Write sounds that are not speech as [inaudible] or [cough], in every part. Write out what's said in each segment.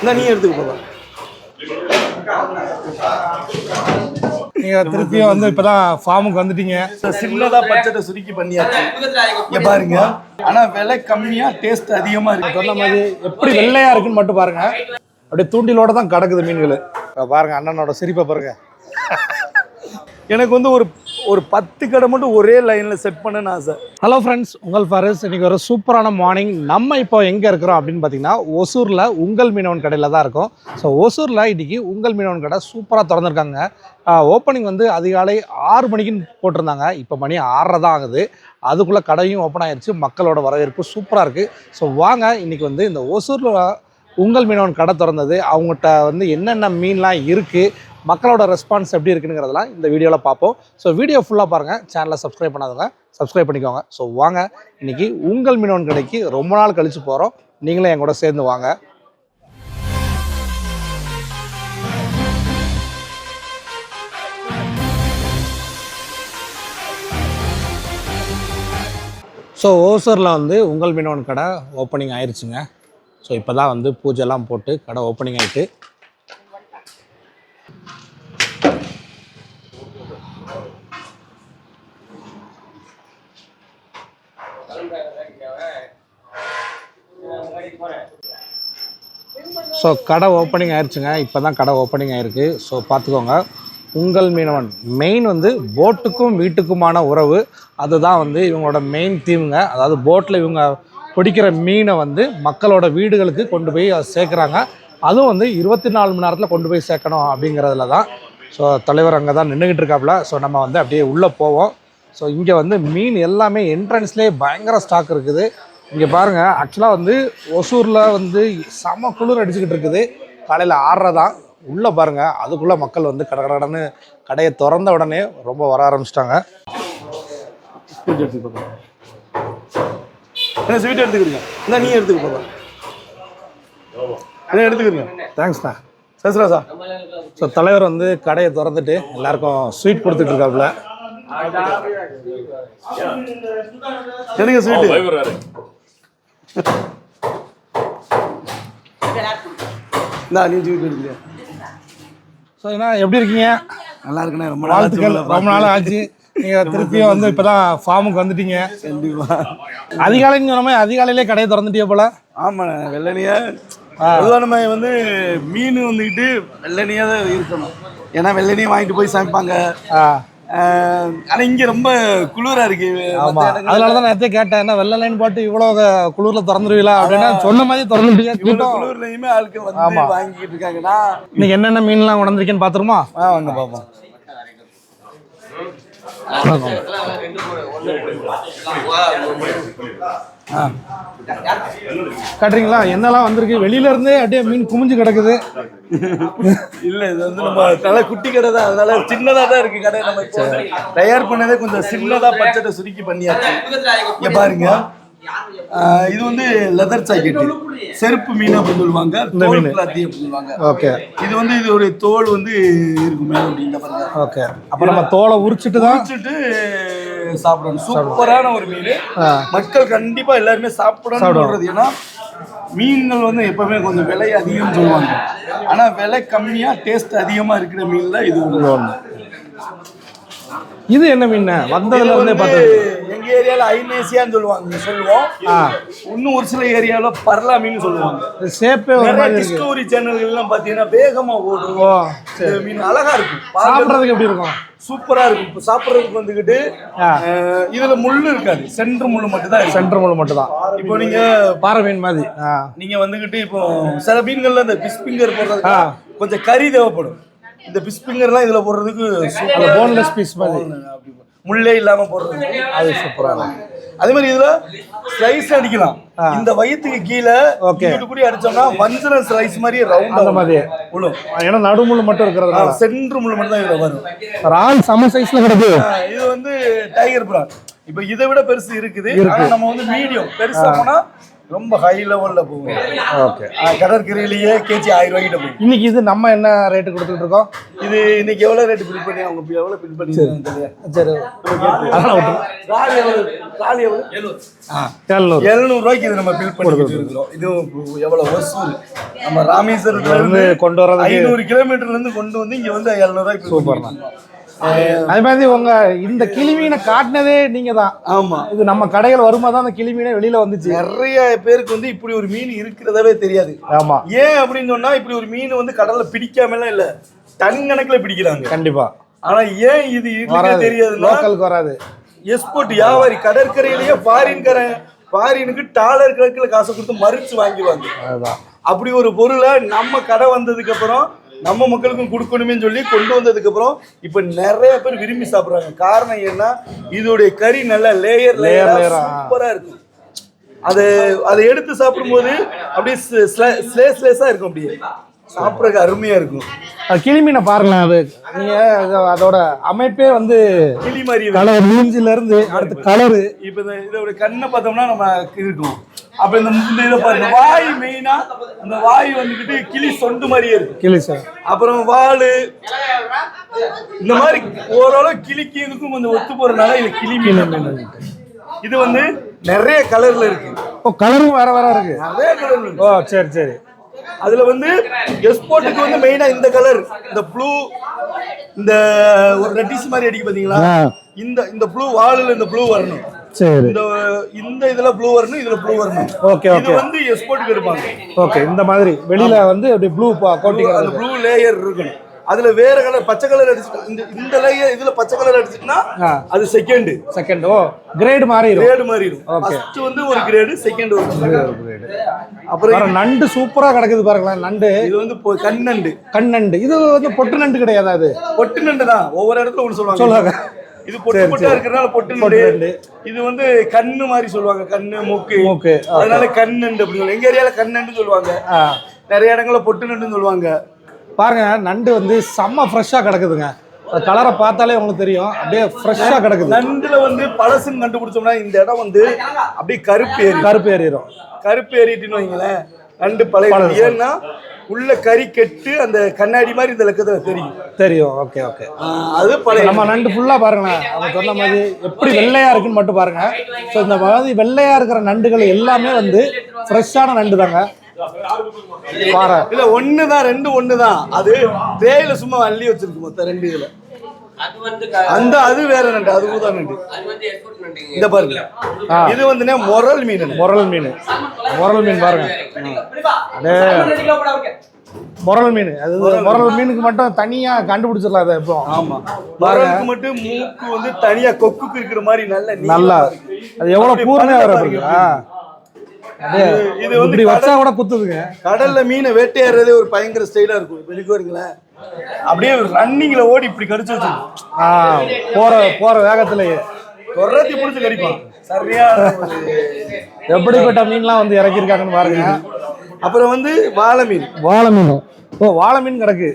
இந்த நீ எடுத்துக்க போதும் நீங்க திருப்பியும் வந்து இப்பதான் ஃபார்முக்கு வந்துட்டீங்க. சின்னதா பட்ஜெட்டை சுருக்கி பண்ணியாச்சு. இங்க பாருங்க. ஆனா விலை கம்மியா டேஸ்ட் அதிகமா இருக்கு. சொன்ன மாதிரி எப்படி வெள்ளையா இருக்குன்னு மட்டும் பாருங்க. அப்படியே தூண்டிலோட தான் கிடக்குது மீன்கள். பாருங்க அண்ணனோட சிரிப்பை பாருங்க. எனக்கு வந்து ஒரு ஒரு பத்து கடை மட்டும் ஒரே லைனில் செட் பண்ணணும்னு ஆசை. ஹலோ ஃப்ரெண்ட்ஸ் உங்கள் ஃபாரஸ் இன்னைக்கு ஒரு சூப்பரான மார்னிங் நம்ம இப்போ எங்கே இருக்கிறோம் அப்படின்னு பார்த்தீங்கன்னா ஒசூரில் உங்கள் மீனவன் கடையில் தான் இருக்கும். ஸோ ஒசூரில் இன்றைக்கி உங்கள் மீனவன் கடை சூப்பராக திறந்துருக்காங்க. ஓப்பனிங் வந்து அதிகாலை ஆறு மணிக்குன்னு போட்டிருந்தாங்க. இப்போ மணி ஆறரை தான் ஆகுது. அதுக்குள்ளே கடையும் ஓப்பன் ஆயிருச்சு. மக்களோட வரவேற்பு சூப்பராக இருக்குது ஸோ வாங்க இன்னைக்கு வந்து இந்த ஒசூரில் உங்கள் மீனவன் கடை திறந்தது. அவங்ககிட்ட வந்து என்னென்ன மீன்லாம் இருக்குது மக்களோட ரெஸ்பான்ஸ் எப்படி இருக்குங்கிறதெல்லாம் இந்த வீடியோவில் பார்ப்போம். ஸோ வீடியோ ஃபுல்லாக பாருங்கள் சேனலை சப்ஸ்கிரைப் பண்ணாதவங்க சப்ஸ்கிரைப் பண்ணிக்கோங்க. ஸோ வாங்க இன்னைக்கு உங்கள் மீனவன் கடைக்கு ரொம்ப நாள் கழித்து போகிறோம் நீங்களும் என் கூட சேர்ந்து வாங்க. ஸோ ஓசூரில் வந்து உங்கள் மீனவன் கடை ஓப்பனிங் ஆயிடுச்சுங்க ஸோ இப்போ தான் வந்து பூஜைலாம் போட்டு கடை ஓப்பனிங் ஆகிட்டு ஸோ கடை ஓப்பனிங் ஆயிடுச்சுங்க இப்போ தான் கடை ஓப்பனிங் ஆயிருக்கு. ஸோ பார்த்துக்கோங்க. உங்கள் மீனவன். மெயின் வந்து போட்டுக்கும் வீட்டுக்குமான உறவு. அதுதான் வந்து இவங்களோட மெயின் தீமுங்க அதாவது போட்டில் இவங்க பிடிக்கிற மீனை வந்து மக்களோட வீடுகளுக்கு கொண்டு போய் அதை சேர்க்குறாங்க. அதுவும் வந்து இருபத்தி நாலு மணி நேரத்தில் கொண்டு போய் சேர்க்கணும் அப்படிங்கிறதுல தான். ஸோ தலைவர் அங்கே தான் நின்றுக்கிட்டு இருக்காப்புல. ஸோ நம்ம வந்து அப்படியே உள்ளே போவோம். ஸோ இங்கே வந்து மீன் எல்லாமே என்ட்ரன்ஸ்லேயே பயங்கர ஸ்டாக் இருக்குது. இங்கே பாருங்கள் ஆக்சுவலாக வந்து ஒசூரில் வந்து செம குளிர் அடிச்சுக்கிட்டு இருக்குது. காலையில் ஆறரை தான். உள்ளே பாருங்கள் அதுக்குள்ளே மக்கள் வந்து கடை கடன்னு கடையை திறந்த உடனே ரொம்ப வர ஆரம்பிச்சிட்டாங்க. ஸ்வீட் எடுத்துக்க போதும் என்ன ஸ்வீட் எடுத்துக்கிறீங்க? இந்த நீ எடுத்துக்க போதும் என்ன எடுத்துக்கிறீங்க? தேங்க்ஸ்ண்ணா சஸ்ராசா ஸோ தலைவர் வந்து கடையை திறந்துட்டு எல்லாருக்கும் ஸ்வீட் கொடுத்துட்டு இருக்காப்புல எனக்கு ஸ்வீட்டு இந்தா நீ ஸோ என்ன எப்படி இருக்கீங்க? நல்லா இருக்குண்ணே ரொம்ப நாள் வாழ்த்துக்கள் ரொம்ப நாள் ஆச்சு. நீங்கள் திருப்பியும் வந்து இப்போ தான் ஃபார்முக்கு வந்துட்டீங்க. கண்டிப்பா. அதிகாலைன்னு சொன்ன மாதிரி அதிகாலையிலே கடையை திறந்துட்டியே போல. ஆமாண்ணே வெள்ளனியா. பொதுவாக நம்ம வந்து மீன் வந்துக்கிட்டு வெள்ளனியா தான் இருக்கணும் ஏன்னா வெள்ளனியை வாங்கிட்டு போய் சமைப்பாங்க. ஆனா இங்க ரொம்ப குளிரா இருக்கு. ஆமா. மத்த இடங்கள்ல- அதனால தான் நேரத்தை கேட்டேன் என்ன வெள்ளை லைன் போட்டு இவ்வளோ குளிர்ல திறந்துருவீங்களா அப்படின்னா. சொன்ன மாதிரி திறந்துட்டீங்க இவ்வளவு குளிர்லயுமே ஆட்கள் வந்து. வாங்கிட்டு இருக்காங்கன்னா இன்னைக்கு என்னென்ன மீன்லாம் உணர்ந்திருக்கேன்னு பார்த்துருமா? ஆ வாங்க பாப்போம். காட்டுறீங்களா? என்னெல்லாம் வந்திருக்கு? வெளியில இருந்தே அப்படியே மீன் குமிஞ்சு கிடக்குது. இல்ல இது வந்து நம்ம தலை குட்டி கடை தான். அதனால சின்னதா தான் இருக்கு கடை. நம்ம தயார் பண்ணதே கொஞ்சம் சின்னதா பட்ஜெட்டை சுருக்கி பண்ணியாச்சு. இங்க பாருங்க. இது வந்து லெதர் ஜாக்கெட் செருப்பு மீன் அப்படின்னு சொல்லுவாங்க தோல் பிளாத்தி அப்படின்னு சொல்லுவாங்க ஓகே. இது வந்து இதோடைய தோல் வந்து இருக்கும் மேல அப்படி இந்த பாருங்க ஓகே. அப்போ நம்ம தோலை உரிச்சிட்டு தான் வச்சுட்டு சாப்பிடணும். சூப்பரான ஒரு மீன். மக்கள் கண்டிப்பா எல்லாருமே சாப்பிடணும்னு சொல்றது ஏன்னா மீன்கள் வந்து எப்பவுமே கொஞ்சம் விலை அதிகம்னு சொல்லுவாங்க. ஆனா விலை கம்மியா டேஸ்ட் அதிகமா இருக்கிற மீன்ல இது ஒண்ணு. இது என்ன மீன்? வந்ததுல இருந்தே வந்து பார்த்தது. எங்க ஏரியால ஐநேசியான்னு சொல்லுவாங்க சொல்லுவோம். இன்னும் ஒரு சில ஏரியால பர்லா மீன் சொல்லுவாங்க. ஷேப்பே ஒரு டிஸ்கவரி சேனல்கள்லாம் பாத்தீங்கன்னா வேகமா ஓடும். ஓ இந்த மீன் அழகா இருக்கும். சாப்பிட்றதுக்கு எப்படி இருக்கும்? சூப்பரா இருக்கும். இப்போ சாப்பிட்றதுக்கு வந்துக்கிட்டு இதுல முள்ளு இருக்காது. சென்டர் முள்ளு மட்டும் தான் சென்டர் முள் மட்டும் தான் இப்போ நீங்க பாறை மீன் மாதிரி. நீங்க வந்துகிட்டு இப்போ சில மீன்கள்ல இந்த பிஸ் பிங்கர் போடுறதுக்கு கொஞ்சம் கறி தேவைப்படும். இந்த பிஸ் பிங்கர்லாம் இதுல போடுறதுக்கு அந்த சூப்பரா போன்லெஸ் பீஸ் மாதிரி. முள்ளே இல்லாம போடுறதுக்கு அது சூப்பரா அதே மாதிரி இதுல ஸ்லைஸ் அடிக்கலாம். இந்த வயிற்றுக்கு கீழே இங்கிட்டு கூடி அடிச்சோம்னா வஞ்சன ஸ்லைஸ் மாதிரி அந்த ரவுண்ட் மாதிரி. விழும் ஏன்னா நடுமுள் மட்டும் இருக்கிறதுனால. சென்டர் முள்ளு மட்டும் தான் இதுல வரும். ரால் சம சைஸ்ல கிடக்கு இது வந்து டைகர் பிரான் இப்போ இதை விட பெருசு இருக்குது. ஆனா நம்ம வந்து மீடியம் பெருசா போனா ரொம்ப ஹை லெவல்ல போகும். ஓகே கடற்கரையிலேயே கேஜி ஆயிரம் ரூபாய்க்கிட்ட போகும். இன்னைக்கு இது நம்ம என்ன ரேட்டு கொடுத்துட்டு இருக்கோம்? இது இன்னைக்கு எவ்வளவு ரேட் பில் பண்ணி அவங்க இப்ப எவ்வளவு பில் பண்ணி சரி. அதெல்லாம். ராலி எவ்வளவு? ராலி எவ்வளவு? ஆ எழுநூறு. எழுநூறு ரூபாய்க்கு இது நம்ம பில் பண்ணிட்டு இருக்கிறோம். இது எவ்வளவு வசூல் நம்ம ராமேஸ்வரத்துல இருந்து இருந்து கொண்டு வர்றதுக்கு ஐநூறு கிலோமீட்டர்ல இருந்து கொண்டு வந்து இங்க வந்து எழுநூறு ரூபாய்க்கு சூப்பர் அதே மாதிரி உங்க இந்த கிளிமீனை காட்டினதே நீங்க தான் ஆமா. இது நம்ம கடைகள் வரும்போது தான் அந்த கிளிமீனே வெளியில வந்துச்சு. நிறைய பேருக்கு வந்து இப்படி ஒரு மீன் இருக்கிறதவே தெரியாது. ஆமா. ஏன் அப்படின்னு சொன்னா இப்படி ஒரு மீன் வந்து கடல்ல பிடிக்காமலாம் இல்ல. டன் கணக்குல பிடிக்கிறாங்க. கண்டிப்பா. ஆனா ஏன் இது தெரியாதுன்னா லோக்கலுக்கு வராது. எக்ஸ்போர்ட் வியாபாரி கடற்கரையிலேயே ஃபாரின்காரன் ஃபாரினுக்கு டாலர் கணக்குல காசு கொடுத்து மறிச்சு வாங்கிடுவாங்க. அதுதான். அப்படி ஒரு பொருளை நம்ம கடை வந்ததுக்கு அப்புறம் நம்ம மக்களுக்கும் கொடுக்கணுமே சொல்லி கொண்டு வந்ததுக்கு அப்புறம் இப்ப நிறைய பேர் விரும்பி சாப்பிடுறாங்க. காரணம் என்ன? இதோடைய கறி நல்ல லேயர் லேயர். சூப்பரா இருக்கும். அது அதை எடுத்து சாப்பிடும்போது அப்படியே ஸ்லேஸ் ஸ்லேஸா இருக்கும் அப்படியே. சாப்பிட்றதுக்கு அருமையா இருக்கும். கிளிமீனை பாருங்களேன் அது. நீங்க அது- அதோட அமைப்பே வந்து கிளி மாதிரி. கலர் மூஞ்சில இருந்து அடுத்து கலரு. இப்ப இந்த இதோட கண்ணை பார்த்தோம்னா நம்ம இருக்கும். அப்ப இந்த இந்த இதை பாருங்க வாய் மெயினா அந்த வாய் வந்துக்கிட்டு கிளி சொண்டு மாதிரியே இருக்கும் கிளி சார் அப்புறம் வாலு. இந்த மாதிரி ஓரளவு கிளிக்கு இதுக்கும் கொஞ்சம் ஒத்து போறதுனால இது கிளி மீன். இது வந்து நிறைய கலர்ல இருக்கு. ஓ கலரும் வேற வேற இருக்கு. நிறைய கலர் ஓ சரி சரி. அதுல வந்து எக்ஸ்போர்ட்டுக்கு வந்து மெயினா இந்த கலர் இந்த ப்ளூ இந்த ஒரு ரெட்டிஸ் மாதிரி அடிக்க பாத்தீங்களா. இந்த இந்த ப்ளூ வாலுல இந்த ப்ளூ வரணும். சரி. இந்த இந்த இதுல ப்ளூ வரணும் இதுல ப்ளூ வரணும். ஓகே இது ஓகே. வந்து எக்ஸ்போர்ட்டுக்கு எடுப்பாங்க ஓகே இந்த மாதிரி வெளியில வந்து அப்படி ப்ளூ கோட்டிங் அந்த ப்ளூ லேயர் இருக்கணும். அதுல வேற கலர் பச்சை கலர் அடிச்சு இந்த இந்த லேயர் இதுல பச்சை கலர் அடிச்சுட்டுனா. அது செகண்ட் செகண்ட் ஓ கிரேடு மாறிடும். Grade Okay. ஃபர்ஸ்ட் வந்து ஒரு கிரேடு செகண்ட் ஒரு grade. அப்புறம் நண்டு சூப்பரா கிடக்குது பாருங்களேன் நண்டு. இது வந்து பொ- கண்ணண்டு கண் நண்டு இது வந்து பொட்டு நண்டு கிடையாது அது பொட்டு நண்டு தான். ஒவ்வொரு இடத்துல ஒன்று சொல்லுவாங்க. சொல்லுவாங்க. இது பொட்டு பொட்டா. இருக்கிறதுனால பொட்டு நண்டு. நண்டு. இது வந்து கண்ணு மாதிரி சொல்லுவாங்க கண்ணு மூக்கு. மூக்கு. அதனால கண்ணண்டு அப்படின்னு சொல்லுவாங்க. எங்க ஏரியால கண்ணண்டு சொல்லுவாங்க. ஆ. நிறைய இடங்கள்ல பொட்டு நண்டுன்னு சொல்லுவாங்க. பாருங்க நண்டு வந்து செம்ம ஃப்ரெஷ்ஷாக கிடக்குதுங்க. கலரை பார்த்தாலே உங்களுக்கு தெரியும். அப்படியே ஃப்ரெஷ்ஷாக கிடக்குது. நண்டுல வந்து பழசுன்னு கண்டுபிடிச்சோம்னா இந்த இடம் வந்து அப்படியே கருப்பு ஏறி கருப்பு ஏறிடும். கருப்பு ஏறிட்டுன்னு வைங்களேன். நண்டு பழைய. ஏன்னா உள்ள கறி கெட்டு அந்த கண்ணாடி மாதிரி இந்த லக்கத்துல தெரியும். தெரியும். ஓகே ஓகே அது பழைய நம்ம நண்டு. ஃபுல்லாக பாருங்களேன். அவங்க சொன்ன மாதிரி எப்படி வெள்ளையா இருக்குன்னு மட்டும் பாருங்க. ஸோ இந்த மாதிரி வெள்ளையா இருக்கிற நண்டுகள் எல்லாமே வந்து ஃப்ரெஷ்ஷான நண்டு தாங்க பாரு. இல்ல ஒண்ணுதான் ரெண்டு ஒண்ணுதான். அது தேயில சும்மா அள்ளி வச்சிருக்கு மொத்தம் ரெண்டு இதுல. வந்து அந்த அது வேற நண்டு அது ஊதா நண்டு வந்து. இந்த பாருங்க. இது வந்துனே முரல் மீன் முரல் மீன். முரல் மீன் பாருங்க. அடே. முரல் மீன். அது முரல் மீனுக்கு மட்டும் தனியா கண்டுபிடிச்சிடலாம் அதை இப்போ. ஆமா. முரலுக்கு மட்டும் மூக்கு வந்து தனியா கொக்குக்கு இருக்கிற மாதிரி நல்ல நல்லா. அது எவ்வளவு பல்ல வர இது- வந்து வச்சா கூட குத்துதுங்க. கடல்ல மீனை வேட்டையாடுறதே ஒரு பயங்கர ஸ்டைலா இருக்கும். இப்ப இதுக்கு வருங்களேன் அப்படியே ரன்னிங்ல ஓடி இப்படி கடிச்சு வச்சிருக்கும் போற போற வேகத்திலேயே. தொடர்த்தி பிடிச்சு கடிப்பான் சரியான ஒரு- எப்படிப்பட்ட மீன்லாம் வந்து இறக்கியிருக்காங்கன்னு பாருங்க. அப்புறம் வந்து வாழை மீன். வாழை மீன். ஓ வாழை மீன் கிடக்கு.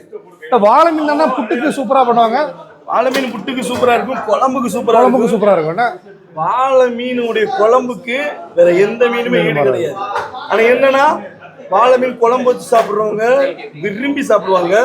வாழை மீன் தானே புட்டுக்கு சூப்பரா பண்ணுவாங்க? வாழை மீன் புட்டுக்கு சூப்பரா இருக்கும் குழம்புக்கு சூப்பரா இருக்கும். குழம்புக்கு சூப்பரா இருக்கும். என்ன? வாழை மீனுடைய குழம்புக்கு வேற எந்த மீனுமே ஈடு கிடையாது. ஆனா என்னன்னா வாழை மீன் குழம்பு வச்சு சாப்பிடுறவங்க விரும்பி சாப்பிடுவாங்க.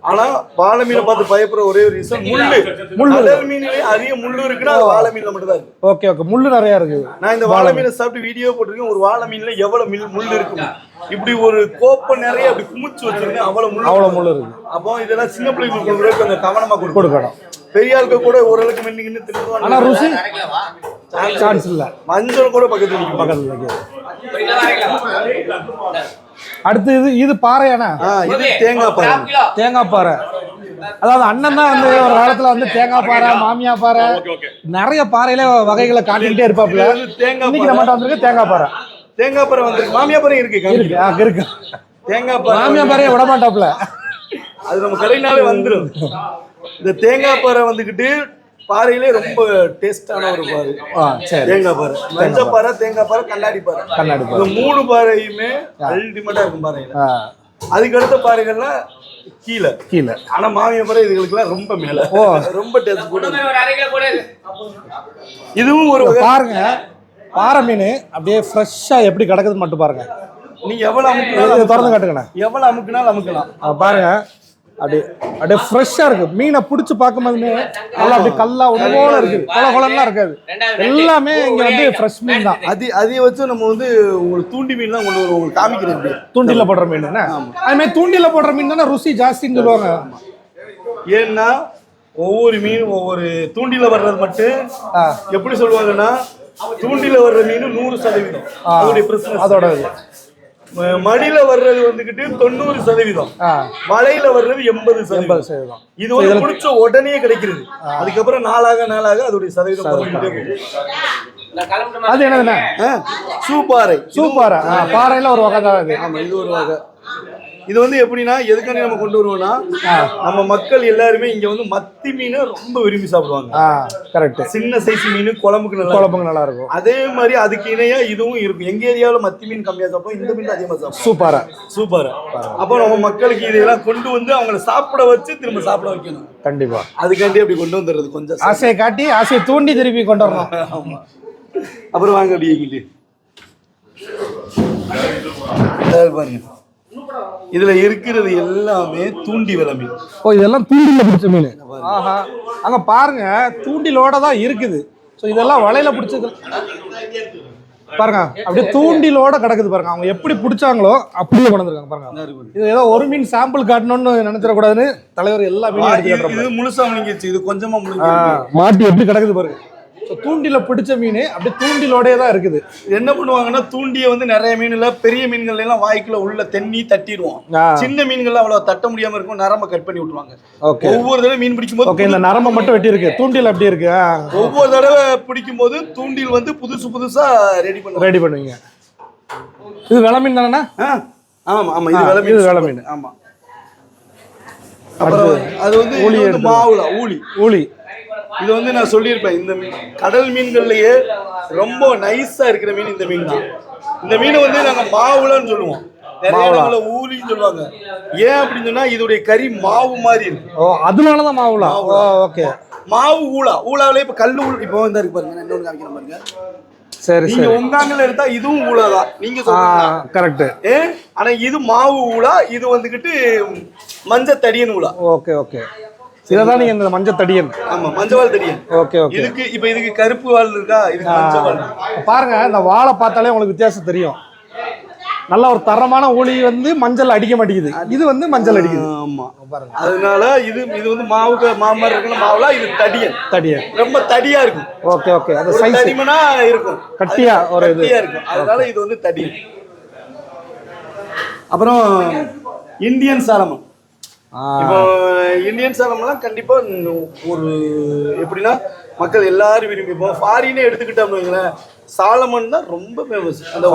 ஆனா வாழை மீனை பார்த்து பயப்படுற ஒரே ஒரு ரீசன் முள்ளு. முள்ளு. கடல் மீன்லயே அதிக முள்ளு இருக்குன்னா அது வாழை மீன்ல மட்டும் தான் இருக்கு. Okay okay. முள்ளு நிறைய இருக்கு. நான் இந்த வாழை மீனை. சாப்பிட்டு வீடியோ போட்டிருக்கேன். ஒரு வாழை மீன்ல எவ்வளவு மில் முள் இருக்கும் இப்படி ஒரு கோப்பை நிறைய அப்படி குமிச்சு வச்சிருக்கேன் அவ்வளவு முள் அவ்வளவு முள்ளு இருக்கு. அப்போ இதெல்லாம் சின்ன பிள்ளைங்களுக்கு கொண்டு கொஞ்சம் கவனமா கொடுக்கணும். பெரிய ஆட்கள் கூட ஓரளவுக்கு மின்னு கின்னு தின்னுவாங்க ஆனா ருசி? சான்ஸ் இல்ல. மஞ்சள் கூட பக்கத்துல பக்கத்துல. அடுத்து இது இது பாறையாண்ணா ஆ இது தேங்காய் கிலோ. தேங்காய் பாறை. அதாவது அண்ணன் தான் வந்து ஒரு காலத்துல வந்து தேங்காய் பாறை மாமியா பாறை. நிறைய பாறையில வகைகளை காட்டிக்கிட்டே வந்து தேங்காய் இன்னைக்கு நம்மகிட்ட வந்திருக்கு தேங்காய் பாறை. தேங்காய் பாறை வந்து மாமியா பாறை இருக்கு இருக்கு இருக்கு. தேங்காய் பாறை மாமியா பாறையை விட மாட்டாப்புல அது நம்ம கடைனாலே வந்துடும் இந்த தேங்காய் பாறை வந்துக்கிட்டு பாறையிலே ரொம்ப டேஸ்டான ஒரு பாறை. தேங்காய் பாறை. மஞ்சள் பாறை. தேங்காய் பாறை கண்ணாடி பாறை. கண்ணாடி பாறை. இந்த மூணு பாறையுமே அல்டிமேட்டா இருக்கும் பாறையில. அதுக்கு அடுத்த பாறைகள்லாம் கீழே. கீழே. ஆனா மாமியா பாறை இதுகளுக்குலாம் ரொம்ப மேல. ரொம்ப டேஸ்ட் கூட. இதுவும் ஒரு பாருங்க. பாறை மீன் அப்படியே ஃப்ரெஷ்ஷாக எப்படி கிடக்குதுன்னு மட்டும் பாருங்க. நீங்க எவ்வளவு இது அமுக்கினாலும் திறந்து காட்டுங்கண்ணே. எவ்வளவு அமுக்கினாலும் அமுக்கலாம். அஹ் பாருங்க. அப்படியே அப்படியே ஃப்ரெஷ்ஷாக இருக்கு. மீனை பிடிச்சி பார்க்கும்போதுமே நல்லா அப்படியே கல்லா ஒன்றோட இருக்குது கொல கொலலாம் இருக்காது. எல்லாமே இங்கே வந்து ஃப்ரெஷ் மீன் தான். அது அதை வச்சு நம்ம வந்து உங்களுக்கு தூண்டி மீன்லாம் கொண்டு வருவோம் உங்களுக்கு காமிக்கிறேன் இப்படி. தூண்டில போடுற மீன் என்ன அது மாதிரி தூண்டில போடுற மீன் தானே? ருசி ஜாஸ்தின்னு சொல்லுவாங்க. ஏன்னா ஒவ்வொரு மீன் ஒவ்வொரு தூண்டில வர்றது மட்டும். எப்படி சொல்லுவாங்கன்னா தூண்டில வர்ற மீன் நூறு சதவீதம். அதோடைய பிரச்சனை அதோட மடியில வர்றது வந்துகிட்டு தொண்ணூறு சதவீதம். வலையில வர்றது எண்பது எண்பது சதவீதம். இது வந்து பிடிச்ச உடனே கிடைக்கிறது. அதுக்கப்புறம் நாளாக நாளாக அதோடைய சதவீதம் குறைஞ்சிட்டே அது என்னதுண்ணே? சூப்பாறை. சூப்பாரா பாறையில ஒரு வகை தான் இது ஆமா இது ஒரு வகை. இது வந்து எப்படின்னா எதுக்காண்டி நம்ம கொண்டு வருவோம்னா நம்ம மக்கள் எல்லாருமே இங்க வந்து மத்தி மீனை ரொம்ப விரும்பி சாப்பிடுவாங்க. கரெக்ட் சின்ன சைஸ் மீன் குழம்புக்கு நல்லா. குழம்புங்க நல்லா இருக்கும். அதே மாதிரி அதுக்கு இணையா இதுவும் இருக்கும். எங்க ஏரியாவுல மத்தி மீன் கம்மியா சாப்பிடுவோம் இந்த மீன் அதிகமா சாப்பிடுவோம். சூப்பரா. சூப்பர். அப்போ நம்ம மக்களுக்கு இதெல்லாம் கொண்டு வந்து அவங்கள சாப்பிட வச்சு திரும்ப சாப்பிட வைக்கணும். கண்டிப்பா. அதுக்காண்டி அப்படி கொண்டு வந்துடுறது கொஞ்சம் ஆசையை காட்டி ஆசையை தூண்டி திருப்பி கொண்டு வரணும். [laughs] ஆமா. அப்புறம் வாங்க அப்படி பாருங்க. இதுல இருக்கிறது எல்லாமே தூண்டி விலை மீன். ஓ இதெல்லாம் தூண்டில பிடிச்ச மீன். ஆஹா. அங்க பாருங்க தூண்டிலோட தான் இருக்குது. ஸோ இதெல்லாம் வலையில பிடிச்சது. பாருங்க அப்படியே தூண்டிலோட கிடக்குது பாருங்க. அவங்க எப்படி பிடிச்சாங்களோ அப்படியே கொண்டு வந்திருக்காங்க பாருங்க. இது ஏதோ ஒரு மீன் சாம்பிள் காட்டணும்னு நினைச்சிடக்கூடாதுன்னு தலைவர் எல்லா மீனும் முழுசா முழுங்கிச்சு இது கொஞ்சமா மாட்டி எப்படி கிடக்குது பாருங்க. ஸோ தூண்டில பிடிச்ச மீன் அப்படியே தூண்டிலோடயே தான் இருக்குது. என்ன பண்ணுவாங்கன்னா தூண்டிய வந்து நிறைய மீன்ல பெரிய மீன்கள் எல்லாம் வாய்க்குள்ள உள்ள தென்னி தட்டிடுவோம். சின்ன மீன்கள் அவ்வளவு தட்ட முடியாம இருக்கும் நரம்ப கட் பண்ணி விட்டுருவாங்க. ஓகே. ஒவ்வொரு தடவை மீன் பிடிக்கும் ஓகே போது இந்த நரம்பை மட்டும் வெட்டி இருக்கு தூண்டில் அப்படி இருக்கு. ஒவ்வொரு தடவை பிடிக்கும் போது தூண்டில் வந்து புதுசு புதுசா ரெடி பண்ணுவாங்க. ரெடி பண்ணுவீங்க. இது வில மீன் தானே ஆமா ஆமா இது வேலை மீன். வில மீன். ஆமா அப்புறம் அது வந்து வந்து மாவுளா ஊளி ஊழி. இது வந்து நான் சொல்லியிருப்பேன் இந்த கடல் மீன்கள்லயே ரொம்ப நைஸா இருக்கிற மீன் இந்த மீன் தான். இந்த மீனை வந்து நாங்க மாவுளன்னு சொல்லுவோம். நிறைய ஊலின்னு சொல்லுவாங்க. ஏன் அப்படின்னு சொன்னா இதோடைய கறி மாவு மாதிரி இருக்கு. ஓ அதனால தான் மாவுலா? ஓகே மாவு ஊளா ஊளாவிலே இப்ப கல் ஊள் இப்போ வந்து இருக்கு பாருங்க காமிக்கிறேன் சரி நீங்க உங்காங்கல எடுத்தா இதுவும் ஊளா தான். நீங்க கரெக்ட் ஆனா இது மாவு ஊளா இது வந்துகிட்டு மஞ்சள் தடியன் ஊளா ஓகே ஓகே இதை தான் நீங்கள் இந்த மஞ்சள் தடியன் ஆமா மஞ்சள் தடியன் ஓகே ஓகே. இதுக்கு இப்ப இதுக்கு கருப்பு வால் இருக்கா? இதுக்கு மஞ்சள் வால். பாருங்க இந்த வாழை பார்த்தாலே உங்களுக்கு வித்தியாசம் தெரியும். நல்ல ஒரு தரமான ஊழி வந்து மஞ்சள் அடிக்க மாட்டேங்குது. இது வந்து மஞ்சள் அடிக்குது. ஆமா. பாருங்க. அதனால இது இது வந்து மாவுக்கு மாமரம் இருக்குல்ல மாவுல இது தடியன் தடியன் ரொம்ப தடியா இருக்கும். Okay okay. அது சைஸ் தடிமனா இருக்கும். கட்டியா ஒரு இது. கட்டியா இருக்கும். அதனால இது வந்து தடியன் அப்புறம் இந்தியன் ஆ இப்போ இந்தியன் சாலம்லாம் கண்டிப்பா ஒரு எப்படின்னா மக்கள் எல்லாரும் விரும்பி இப்போ ஃபாரினே எடுத்துக்கிட்டோம்னு வைங்களேன் சாலமன் தான் ரொம்ப ஃபேமஸ் அந்த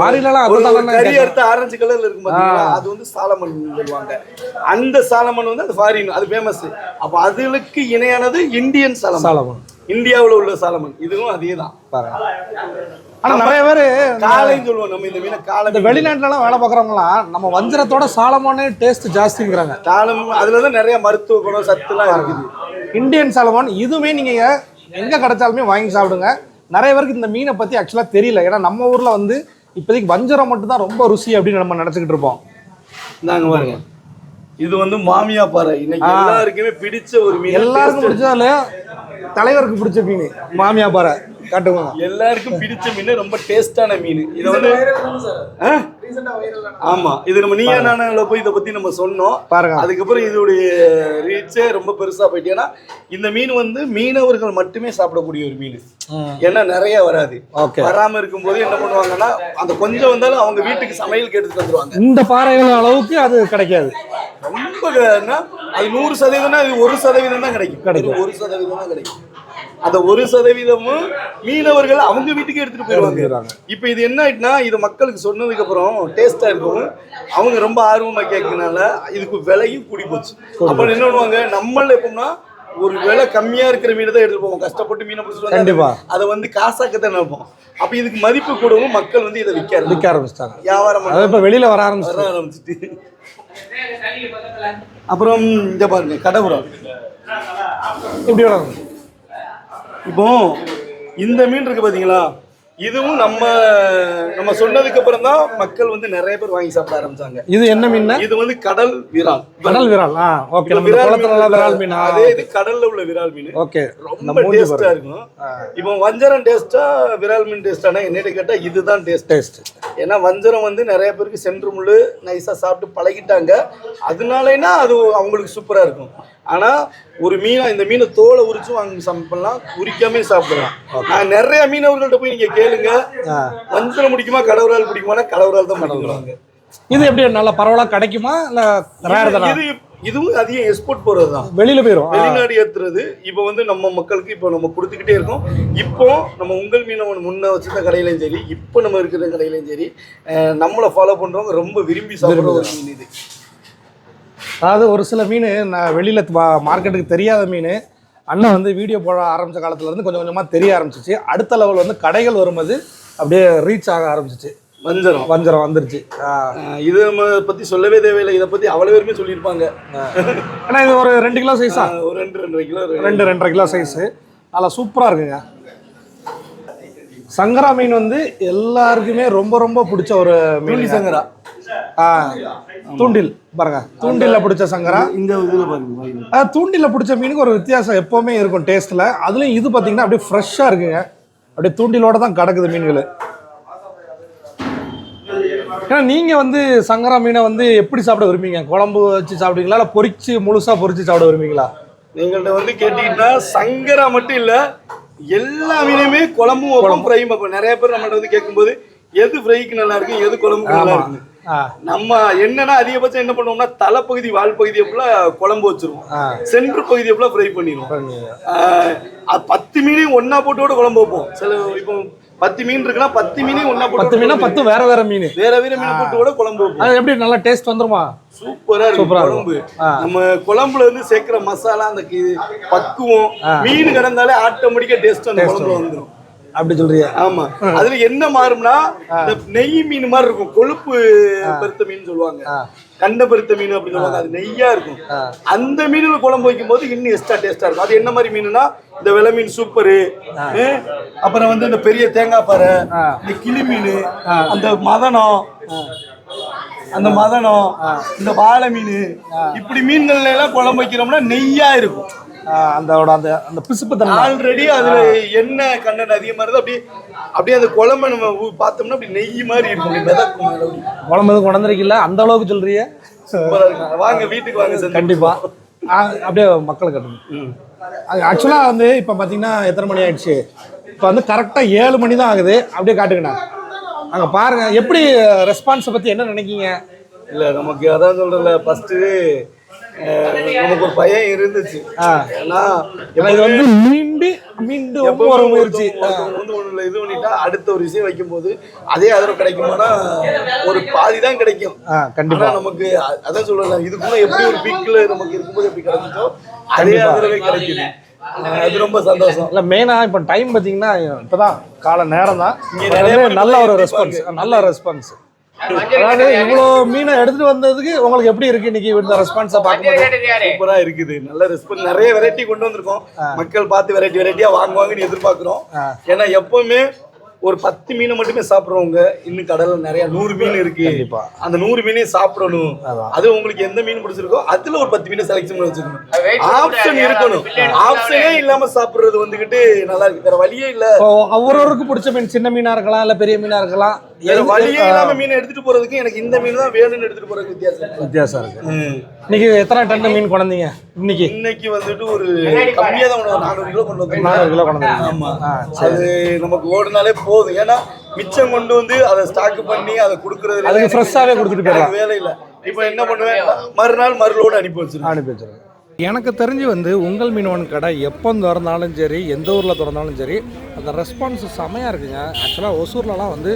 கறி எடுத்து ஆரஞ்சு கலர்ல இருக்கும் பாத்தீங்களா? அது வந்து சாலமன் சொல்லுவாங்க. அந்த சாலமன் வந்து அது ஃபாரின் அது ஃபேமஸ் அப்ப அதுகளுக்கு இணையானது இந்தியன் சாலமன். சாலமன். இந்தியாவுல உள்ள சாலமன். இதுவும் அதே தான் ஆனா நிறைய பேர் காளைன்னு சொல்லுவோம். நம்ம இந்த மீனை காளை இந்த வெளிநாட்டுலலாம் வேலை பார்க்குறவங்களாம் நம்ம வஞ்சரத்தோட சாலமோனே டேஸ்ட் ஜாஸ்திங்கிறாங்க. காலம் அதுல தான் நிறைய மருத்துவ குணம் சத்துலாம் இருக்குது. இந்தியன் சாலமோன் இதுவுமே நீங்கள் எங்கே கிடைச்சாலுமே வாங்கி சாப்பிடுங்க. நிறைய பேருக்கு இந்த மீனை பற்றி ஆக்சுவலாக தெரியல. ஏன்னா நம்ம ஊரில் வந்து இப்போதைக்கு வஞ்சரம் மட்டும் தான் ரொம்ப ருசி அப்படின்னு நம்ம நினச்சிக்கிட்டு இருப்போம். நாங்க பாருங்க. இது வந்து மாமியா பாறை. இன்னைக்கு எல்லாருக்குமே பிடிச்ச ஒரு மீன். எல்லாருக்கும் பிடிச்சால தலைவருக்கு பிடிச்ச மீன் மாமியா பாறை. காட்டுங்க. எல்லாருக்கும் பிடிச்ச மீன் ரொம்ப டேஸ்டான மீன். இது வந்து ஆ? ஆமா. இது நம்ம நீயா நானால போய் இதை பத்தி நம்ம சொன்னோம். பாருங்க. அதுக்கப்புறம் இதோடைய ரீச்சே ரொம்ப பெருசா போயிட்டு ஏன்னா இந்த மீன் வந்து மீனவர்கள் மட்டுமே சாப்பிடக்கூடிய ஒரு மீன். ஏன்னா நிறைய வராது. வராம இருக்கும்போது என்ன பண்ணுவாங்கன்னா அந்த கொஞ்சம் வந்தாலும் அவங்க வீட்டுக்கு சமையலுக்கு எடுத்துட்டு வந்துருவாங்க. இந்த பாறைகள் அளவுக்கு அது கிடைக்காது. ரொம்ப அது நூறு சதவீதம்னா இது ஒரு சதவீதம் தான் கிடைக்கும். கிடைக்கும். ஒரு சதவீதம் தான் கிடைக்கும். அந்த ஒரு சதவீதமும் மீனவர்கள் அவங்க வீட்டுக்கு எடுத்துட்டு போயிடுவாங்க. இப்போ இது என்ன ஆயிட்டுனா இது மக்களுக்கு சொன்னதுக்கு அப்புறம் டேஸ்டா இருக்கும். அவங்க ரொம்ப ஆர்வமா கேட்கறதுனால இதுக்கு விலையும் கூடி போச்சு. அப்ப என்ன பண்ணுவாங்க நம்மள எப்படின்னா ஒரு விலை கம்மியா இருக்கிற மீனை தான் எடுத்துட்டு போவோம். கஷ்டப்பட்டு மீனை பிடிச்சிட்டு வந்து கண்டிப்பா. அதை வந்து காசாக்கத்தான் நினைப்போம். அப்ப இதுக்கு மதிப்பு கூடவும் மக்கள் வந்து இதை விற்காரு விற்க ஆரம்பிச்சிட்டாங்க. வியாபாரம் இப்போ வெளியில் வர ஆரம்பிச்சிட்டாங்க வர ஆரம்பிச்சிட்டு. அப்புறம் இங்க பாருங்க கடவுரம் இப்படி வராங்க இப்போ இந்த மீன் இருக்கு பாத்தீங்களா? இதுவும் நம்ம நம்ம சொன்னதுக்கு அப்புறம் தான் மக்கள் வந்து நிறைய பேர் வாங்கி சாப்பிட ஆரம்பிச்சாங்க. இது என்ன மீன் இது வந்து கடல் விரால். கடல் விரால். ஆ ஓகே. நம்ம குளத்துல மீன். விரால் மீன்? அதே இது கடல்ல உள்ள விரால் மீன். ஓகே. ரொம்ப டேஸ்டா இருக்கும். இப்போ வஞ்சரம் டேஸ்டா விரால் மீன் டேஸ்டானா என்னிட்ட கேட்டா இதுதான் டேஸ்ட் டேஸ்ட் ஏன்னா வஞ்சரம் வந்து நிறைய பேருக்கு சென்று முள்ளு நைஸா சாப்பிட்டு பழகிட்டாங்க. அதனாலனா அது அவங்களுக்கு சூப்பரா இருக்கும். ஆனா ஒரு மீனை இந்த மீனை தோலை உரிச்சு வாங்கி சாப்பிடலாம் உரிக்காமே சாப்பிடலாம். நான் நிறைய மீனவர்கள்ட்ட போய் நீங்க கேளுங்க. வஞ்சரம் பிடிக்குமா கடவுரால் பிடிக்குமானா கடவுரால் தான் பிடிக்குறாங்க இது எப்படி நல்லா பரவலாக கிடைக்குமா இல்லை இது இதுவும் அதிகம் எக்ஸ்போர்ட் போறது தான். வெளியில போயிடும் வெளிநாடு ஏத்துறது. இப்போ வந்து நம்ம மக்களுக்கு இப்போ நம்ம கொடுத்துக்கிட்டே இருக்கோம். இப்போ நம்ம உங்கள் மீனவன் முன்ன வச்சிருந்த கடையிலையும் சரி இப்போ நம்ம இருக்கிற கடையிலையும் சரி நம்மளை ஃபாலோ பண்றவங்க ரொம்ப விரும்பி சாப்பிட்ற ஒரு மீன் இது. அதாவது ஒரு சில மீன் நான் வெளியில் மார்க்கெட்டுக்கு தெரியாத மீன் அண்ணன் வந்து வீடியோ போட ஆரம்பித்த காலத்துலேருந்து கொஞ்சம் கொஞ்சமாக தெரிய ஆரம்பிச்சிச்சு. அடுத்த லெவல் வந்து கடைகள் வரும்போது அப்படியே ரீச் ஆக ஆரம்பிச்சிச்சு. வஞ்சரம். வஞ்சரம் வந்துருச்சு. இது நம்ம பத்தி சொல்லவே தேவையில்லை. இதை பத்தி அவ்வளவு பேருமே சொல்லியிருப்பாங்க. ஏன்னா இது ஒரு ரெண்டு கிலோ சைஸா ஒரு ரெண்டு ரெண்டரை கிலோ ரெண்டு. ரெண்டரை கிலோ சைஸு நல்லா சூப்பராக இருக்குங்க. சங்கரா மீன் வந்து எல்லாருக்குமே ரொம்ப ரொம்ப பிடிச்ச ஒரு மீன் சங்கரா. தூண்டில். பாருங்க. தூண்டில்ல பிடிச்ச சங்கரா. இந்த இதுல பாருங்க பாருங்க. அஹ் தூண்டில பிடிச்ச மீனுக்கு ஒரு வித்தியாசம் எப்போவுமே இருக்கும் டேஸ்ட்டில் அதுலேயும் இது பார்த்தீங்கன்னா அப்படியே ஃப்ரெஷ்ஷாக இருக்குங்க. அப்படியே தூண்டிலோட தான் கிடக்குது மீன்கள். ஏன்னா நீங்கள் வந்து சங்கரா மீனை வந்து எப்படி சாப்பிட விரும்புவீங்க? குழம்பு வச்சு சாப்பிடுவீங்களா? இல்லை பொரிச்சு முழுசாக பொரிச்சு சாப்பிட விரும்புவீங்களா? எங்கள்ட்ட வந்து கேட்டீங்கன்னா சங்கரா மட்டும் இல்ல எல்லா மீனுமே குழம்பும் வைப்போம் ஃப்ரையும் நிறைய பேர் நம்மகிட்ட வந்து கேட்கும்போது எது ஃப்ரைக்கு நல்லா இருக்கு எது குழம்புக்கு நல்லா இருக்கு நம்ம என்னன்னா அதிகபட்சம் என்ன பண்ணுவோம்னா தலைப்பகுதி வால் பகுதியை ஃபுல்லா குழம்பு வச்சிருவோம். சென்டர் பகுதியை ஃபுல்லா ஃப்ரை பண்ணிடுவோம். பத்து மீனையும் ஒண்ணா போட்டு கூட குழம்பு வைப்போம். சில இப்போ பத்து மீன் இருக்குன்னா பத்து மீனையும் ஒண்ணா போட்டு பத்து மீனா பத்து வேற வேற மீன். வேற வேற மீன் போட்டு கூட குழம்பு அது எப்படி நல்லா டேஸ்ட் வந்துருமா? சூப்பரா இருக்கும் குழம்பு. நம்ம குழம்புல இருந்து சேர்க்கிற மசாலா அந்த பக்குவம் மீன் கிடந்தாலே ஆட்டோமேட்டிக்கா டேஸ்ட் அந்த குழம்புல வந்துடும் அப்படி சொல்றியா? ஆமா. அதுல என்ன மாறும்னா நெய் மீன் மாதிரி இருக்கும். கொழுப்பு பெருத்த மீன் சொல்லுவாங்க. கண்ட பெருத்த மீன் அப்படி சொல்லுவாங்க. அது நெய்யா இருக்கும். அந்த மீன்ல குழம்பு வைக்கும் போது இன்னும் எக்ஸ்ட்ரா டேஸ்டா இருக்கும். அது என்ன மாதிரி மீனுனா இந்த வெலை மீன் சூப்பரு அப்புறம் வந்து இந்த பெரிய தேங்காய் பாறை இந்த கிளி மீன் அந்த மதனம் அந்த மதனம் இந்த வாழை மீன். இப்படி மீன்கள்ல எல்லாம் குழம்பு வைக்கிறோம்னா நெய்யா இருக்கும். ஆஹ் அந்தோட அந்த அந்த பிசுப்பு தன்மை. ஆல்ரெடி அதுல எண்ணெய் கண்ணன் அதிகமா இருந்து அப்படியே அப்படியே அந்த குழம்பு நம்ம பார்த்தோம்னா அப்படி நெய் மாதிரி இருக்கும். மிதக்கும். குழம்பு எதுவும் கொண்டிருக்கல அந்த அளவுக்கு சொல்றிய வாங்க வீட்டுக்கு வாங்க செஞ்சு கண்டிப்பா. அப்படியே மக்கள் கட்டணும். ஆக்சுவலாக வந்து இப்போ பார்த்தீங்கன்னா எத்தனை மணி ஆயிடுச்சு? இப்போ வந்து கரெக்டாக ஏழு மணி தான் ஆகுது. அப்படியே காட்டுங்கண்ணா. அங்கே பாருங்க எப்படி ரெஸ்பான்ஸை பற்றி என்ன நினைக்கீங்க? இல்ல நமக்கு அதான் சொல்றேன்ல ஃபர்ஸ்ட் நமக்கு ஒரு பயம் இருந்துச்சு. ஆ. ஏன்னா ஏன்னா இது வந்து மீண்டு மீண்டு ஒரு முயற்சி. வந்து ஒண்ணுல இது பண்ணிட்டா அடுத்த ஒரு விஷயம் வைக்கும்போது அதே ஆதரவு கிடைக்குமானா ஒரு பாதி தான் கிடைக்கும். ஆ கண்டிப்பா. ஆனா நமக்கு அதான் சொல்லலாம் இதுக்குள்ள எப்படி ஒரு பீக்ல நமக்கு இருக்கும்போது எப்படி கிடைச்சிச்சோ அதே ஆதரவே கிடைக்குது. அது ரொம்ப சந்தோஷம். இல்லை மெயினாக இப்போ டைம் பார்த்தீங்கன்னா இப்போ தான் கால நேரம் தான் நல்ல ஒரு. ரெஸ்பான்ஸ் நல்ல ரெஸ்பான்ஸ் அதாவது இவ்வளோ மீனை எடுத்துட்டு வந்ததுக்கு உங்களுக்கு எப்படி இருக்கு இன்னைக்கு இந்த ரெஸ்பான்ஸை பார்க்கும்போது? சூப்பரா இருக்குது. நல்ல ரெஸ்பான்ஸ் நிறைய வெரைட்டி கொண்டு வந்திருக்கோம். மக்கள் பார்த்து வெரைட்டி வெரைட்டியா வாங்குவாங்கன்னு எதிர்பார்க்கிறோம். ஏன்னா எப்பவுமே ஒரு பத்து மீனை மட்டுமே சாப்பிடுறவங்க இன்னும் கடல்ல நிறைய நூறு மீன் இருக்கு. அந்த நூறு மீனையும் சாப்பிடணும். அது உங்களுக்கு எந்த மீன் பிடிச்சிருக்கோ அதுல ஒரு பத்து மீனை செலக்ஷன் பண்ணி வச்சிருக்கணும் weight ஆப்ஷன் இருக்கணும். ஆப்ஷனே இல்லாம சாப்பிடுறது வந்துகிட்டு நல்லா இருக்கு. வேற வழியே இல்ல. இப்போ ஒவ்வொருவருக்கு பிடிச்ச மீன் சின்ன மீனா இருக்கலாம் இல்லை பெரிய மீனா இருக்கலாம். வழியே இல்லாம மீனை எடுத்துட்டு போறதுக்கு எனக்கு இந்த மீன் தான் வேணும்னு எடுத்துட்டு போறதுக்கு வித்தியாசம். வித்தியாசம் இருக்கு. இன்னைக்கு எத்தனை டன் மீன் கொண்டீங்க இன்னைக்கு? இன்னைக்கு வந்துட்டு ஒரு கம்மியா தான் நானூறு கிலோ கொண்டு வந்தோம் நானூறு கிலோ கொண்டு ஆமா. அது நமக்கு ஓடுனாலே போதும். ஏன்னா மிச்சம் கொண்டு வந்து அதை ஸ்டாக் பண்ணி அதை கொடுக்கறது அதுக்கு ஃப்ரெஷ்ஷாகவே கொடுத்துட்டு போயிடலாம். வேலை இல்ல. இப்போ என்ன பண்ணுவேன்? மறுநாள் மறுலோடு அனுப்பி வச்சிருவேன். அனுப்பி வச்சிருக்கேன் எனக்கு தெரிஞ்சு வந்து உங்கள் மீனவன் கடை எப்போ திறந்தாலும் சரி எந்த ஊரில் திறந்தாலும் சரி அந்த ரெஸ்பான்ஸ் செமையாக இருக்குங்க. ஆக்சுவலாக ஒசூர்லலாம் வந்து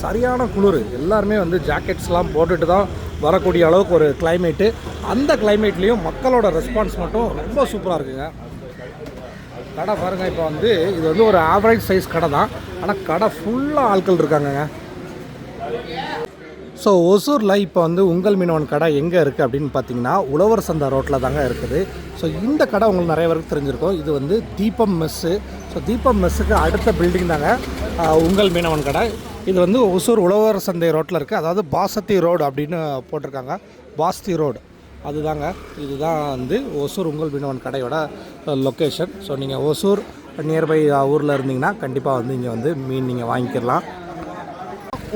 சரியான குளிர். எல்லாருமே வந்து ஜாக்கெட்ஸ்லாம் போட்டுட்டு தான் வரக்கூடிய அளவுக்கு ஒரு கிளைமேட்டு அந்த கிளைமேட்லேயும் மக்களோட ரெஸ்பான்ஸ் மட்டும் ரொம்ப சூப்பராக இருக்குங்க. கடை பாருங்கள் இப்போ வந்து இது வந்து ஒரு ஆவரேஜ் சைஸ் கடை தான். ஆனால் கடை ஃபுல்லாக ஆட்கள் இருக்காங்கங்க. ஸோ ஒசூரில் இப்போ வந்து உங்கள் மீனவன் கடை எங்கே இருக்குது அப்படின்னு பார்த்தீங்கன்னா உழவர் சந்தை ரோட்டில் தாங்க இருக்குது. ஸோ இந்த கடை உங்களுக்கு நிறைய பேருக்கு தெரிஞ்சிருக்கும். இது வந்து தீபம் மெஸ்ஸு ஸோ தீபம் மெஸ்ஸுக்கு அடுத்த பில்டிங் தாங்க உங்கள் மீனவன் கடை. இது வந்து ஒசூர் உழவர் சந்தை ரோட்டில் இருக்குது அதாவது பாசத்தி ரோடு அப்படின்னு போட்டிருக்காங்க. பாஸ்தி ரோடு. அதுதாங்க. இதுதான் வந்து ஒசூர் உங்கள் மீனவன் கடையோட லொக்கேஷன் ஸோ நீங்கள் ஒசூர் நியர்பை ஊரில் இருந்தீங்கன்னா கண்டிப்பாக வந்து இங்கே வந்து மீன் நீங்கள் வாங்கிக்கிடலாம்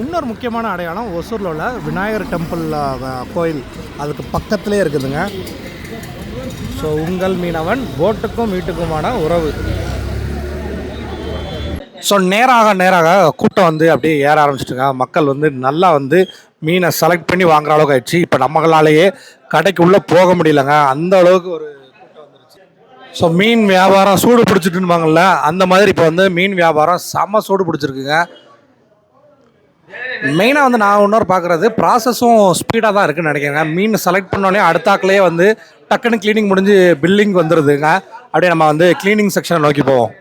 இன்னொரு முக்கியமான அடையாளம் ஒசூரில் உள்ள விநாயகர் டெம்பிள் கோயில். அதுக்கு பக்கத்துலேயே இருக்குதுங்க. ஸோ உங்கள் மீனவன் போட்டுக்கும் வீட்டுக்குமான உறவு. ஸோ நேராக நேராக கூட்டம் வந்து அப்படியே ஏற ஆரம்பிச்சிட்டுங்க. மக்கள் வந்து நல்லா வந்து மீனை செலக்ட் பண்ணி வாங்குற அளவுக்கு ஆயிடுச்சு. இப்போ நம்மளாலேயே கடைக்கு உள்ளே போக முடியலங்க. அந்த அளவுக்கு ஒரு ஸோ மீன் வியாபாரம் சூடு பிடிச்சிட்டுன்னுவாங்கல்ல அந்த மாதிரி இப்போ வந்து மீன் வியாபாரம் செம்ம சூடு பிடிச்சிருக்குங்க. மெயினாக வந்து நான் இன்னொரு பார்க்குறது ப்ராசஸும் ஸ்பீடாக தான் இருக்குன்னு நினைக்கிறேங்க. மீன் செலக்ட் பண்ணோடனே அடுத்தாக்களே வந்து டக்குன்னு க்ளீனிங் முடிஞ்சு பில்லிங் வந்துடுதுங்க அப்படியே நம்ம வந்து க்ளீனிங் செக்ஷனை நோக்கி போவோம்.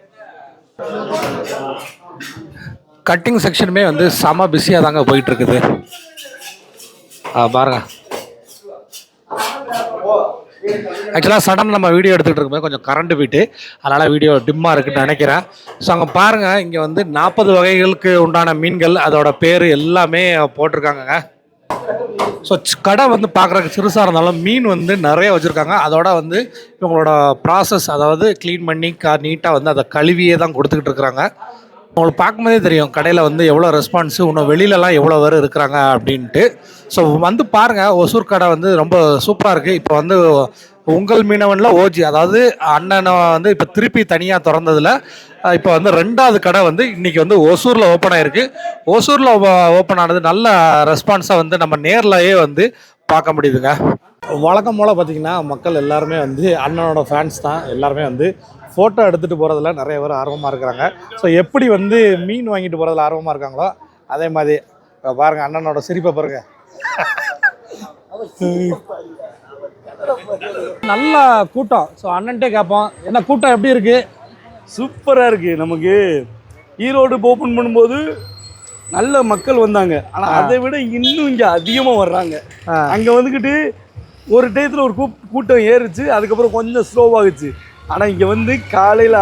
கட்டிங் செக்ஷனுமே வந்து செம பிஸியாக தாங்க போயிட்டுருக்குது பாருங்கள் ஆக்சுவலாக சடன் நம்ம வீடியோ எடுத்துகிட்டு இருக்கும்போது கொஞ்சம் கரண்ட் போயிட்டு அதனால் வீடியோ டிம்மாக இருக்குன்னு நினைக்கிறேன். ஸோ அங்கே பாருங்கள் இங்கே வந்து நாற்பது வகைகளுக்கு உண்டான மீன்கள் அதோட பேர் எல்லாமே போட்டிருக்காங்கங்க. ஸோ கடை வந்து பார்க்குறக்கு சிறுசாக இருந்தாலும் மீன் வந்து நிறைய வச்சுருக்காங்க. அதோட வந்து இவங்களோட ப்ராசஸ் அதாவது க்ளீன் பண்ணி கா நீட்டாக வந்து அதை கழுவியே தான் கொடுத்துக்கிட்டு இருக்கிறாங்க. உங்களுக்கு பார்க்கும்போதே தெரியும் கடையில் வந்து எவ்வளோ ரெஸ்பான்ஸு இன்னும் வெளியிலலாம் எவ்வளோ பேர் இருக்கிறாங்க அப்படின்ட்டு. ஸோ வந்து பாருங்கள் ஒசூர் கடை வந்து ரொம்ப சூப்பராக இருக்குது இப்போ வந்து உங்கள் மீனவனில் ஓஜி அதாவது அண்ணனை வந்து இப்போ திருப்பி தனியாக திறந்ததில் இப்போ வந்து ரெண்டாவது கடை வந்து இன்றைக்கி வந்து ஒசூரில் ஓப்பன் ஆகிருக்கு ஒசூரில் ஓப்பன் ஆனது நல்ல ரெஸ்பான்ஸாக வந்து நம்ம நேர்லையே வந்து பார்க்க முடியுதுங்க. வழக்கம் போல் பார்த்தீங்கன்னா மக்கள் எல்லாருமே வந்து அண்ணனோட ஃபேன்ஸ் தான். எல்லாருமே வந்து ஃபோட்டோ எடுத்துகிட்டு போகிறதுல நிறைய பேர் ஆர்வமாக இருக்கிறாங்க. ஸோ எப்படி வந்து மீன் வாங்கிட்டு போகிறதுல ஆர்வமாக இருக்காங்களோ அதே மாதிரி இங்க பாருங்க அண்ணனோட சிரிப்பை பாருங்க. நல்ல கூட்டம். ஸோ அண்ணன்ட்டே கேட்போம் என்ன கூட்டம் எப்படி இருக்கு? சூப்பராக இருக்குது நமக்கு ஈரோடு ஓப்பன் பண்ணும்போது நல்ல மக்கள் வந்தாங்க. ஆனால் அதை விட இன்னும் இங்கே அதிகமாக வர்றாங்க. அங்கே வந்துக்கிட்டு ஒரு டயத்தில் ஒரு கூப் கூட்டம் ஏறுச்சு அதுக்கப்புறம் கொஞ்சம் ஸ்லோவாகுச்சு ஆனால் இங்கே வந்து காலையில்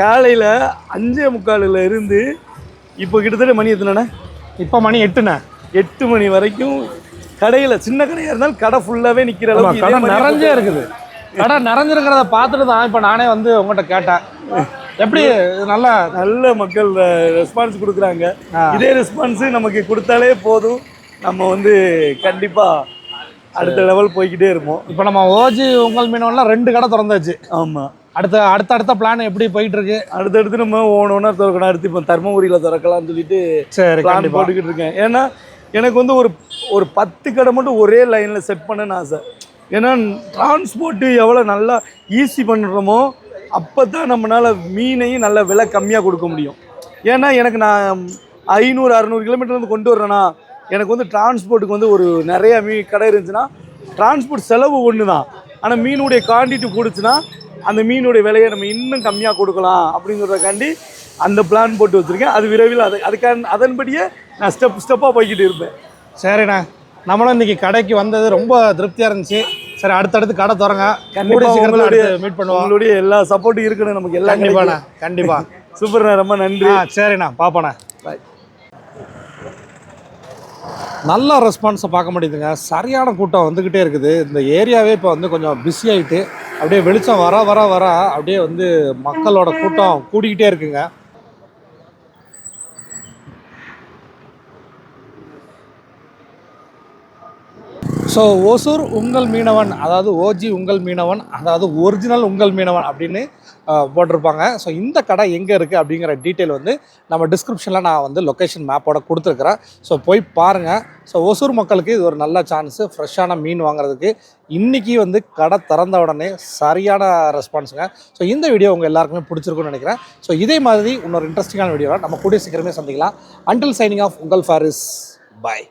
காலையில் அஞ்சே முக்காலில் இருந்து இப்போ கிட்டத்தட்ட மணி எத்தனை இப்போ மணி எட்டுண்ணே. எட்டு மணி வரைக்கும் கடையில் சின்ன கடையாக இருந்தாலும் கடை ஃபுல்லாகவே நிற்கிற அளவுக்கு கடை நிறைஞ்சே இருக்குது. கடை நிறைஞ்சிருக்கிறத பார்த்துட்டு தான் இப்போ நானே வந்து உங்கள்கிட்ட கேட்டேன். எப்படி நல்ல நல்ல மக்கள் ரெஸ்பான்ஸ் கொடுக்குறாங்க. இதே ரெஸ்பான்ஸ் நமக்கு கொடுத்தாலே போதும். நம்ம வந்து கண்டிப்பா அடுத்த லெவல் போய்க்கிட்டே இருப்போம். இப்போ நம்ம ஓஜி உங்கள் மீனவன்லாம் ரெண்டு கடை திறந்தாச்சு. ஆமா. அடுத்த அடுத்த அடுத்த பிளான் எப்படி போயிட்டு இருக்கு அடுத்தடுத்து நம்ம ஒன்று ஒன்றா திறக்கணும். அடுத்து இப்போ தர்மபுரியில் திறக்கலாம்னு சொல்லிட்டு சரி பிளான் போட்டுக்கிட்டு இருக்கேன். ஏன்னா எனக்கு வந்து ஒரு ஒரு பத்து கடை மட்டும் ஒரே லைனில் செட் பண்ணணும்னு ஆசை. ஏன்னா டிரான்ஸ்போர்ட்டு எவ்வளோ நல்லா ஈஸி பண்ணுறோமோ அப்போ தான் நம்மளால் மீனையும் நல்ல விலை கம்மியாக கொடுக்க முடியும். ஏன்னா எனக்கு நான் ஐநூறு அறநூறு கிலோமீட்டர் வந்து கொண்டு வரேன்னா எனக்கு வந்து டிரான்ஸ்போர்ட்டுக்கு வந்து ஒரு நிறைய மீ கடை இருந்துச்சுன்னா டிரான்ஸ்போர்ட் செலவு ஒன்று தான் ஆனால் மீனுடைய குவான்டிட்டி கூடுச்சுன்னா அந்த மீனுடைய விலையை நம்ம இன்னும் கம்மியாக கொடுக்கலாம் அப்படிங்கிறதுக்காண்டி அந்த பிளான் போட்டு வச்சுருக்கேன். அது விரைவில் அது அதுக்கான அதன்படியே நான் ஸ்டெப் ஸ்டெப்பாக போய்கிட்டு இருப்பேன். சரிண்ணே. நம்மளும் இன்னைக்கு கடைக்கு வந்தது ரொம்ப திருப்தியாக இருந்துச்சு. சரி அடுத்தடுத்து கடை சீக்கிரத்துல உங்களுடைய- மீட் பண்ணுவோம். உங்களுடைய எல்லா சப்போர்ட்டும் இருக்கணும் நமக்கு எல்லாம் கண்டிப்பாண்ணே கண்டிப்பா. [laughs] சூப்பர்ண்ணா ரொம்ப நன்றி. சரிண்ணா. பாப்பண்ணே. நல்ல ரெஸ்பான்ஸை பார்க்க முடியுதுங்க. சரியான கூட்டம் வந்துக்கிட்டே இருக்குது. இந்த ஏரியாவே இப்போ வந்து கொஞ்சம் பிஸி ஆகிட்டு அப்படியே வெளிச்சம் வர வர வர அப்படியே வந்து மக்களோட கூட்டம் கூடிக்கிட்டே இருக்குங்க. ஸோ ஓசூர் உங்கள் மீனவன் அதாவது ஓஜி உங்கள் மீனவன் அதாவது ஒரிஜினல் உங்கள் மீனவன் அப்படின்னு போட்டிருப்பாங்க. ஸோ இந்த கடை எங்கே இருக்குது அப்படிங்கிற டீட்டெயில் வந்து நம்ம டிஸ்கிரிப்ஷனில் நான் வந்து லொக்கேஷன் மேப்போட கொடுத்துருக்குறேன். ஸோ போய் பாருங்கள் ஸோ ஒசூர் மக்களுக்கு இது ஒரு நல்ல சான்ஸு ஃப்ரெஷ்ஷான மீன் வாங்குறதுக்கு. இன்றைக்கி வந்து கடை திறந்த உடனே சரியான ரெஸ்பான்ஸுங்க ஸோ இந்த வீடியோ உங்கள் எல்லாருக்குமே பிடிச்சிருக்குன்னு நினைக்கிறேன். ஸோ இதே மாதிரி இன்னொரு இன்ட்ரெஸ்டிங்கான வீடியோவில் நம்ம கூடிய சீக்கிரமே சந்திக்கலாம். அன்டில் சைனிங் ஆஃப் உங்கள் ஃபாரிஸ் பாய்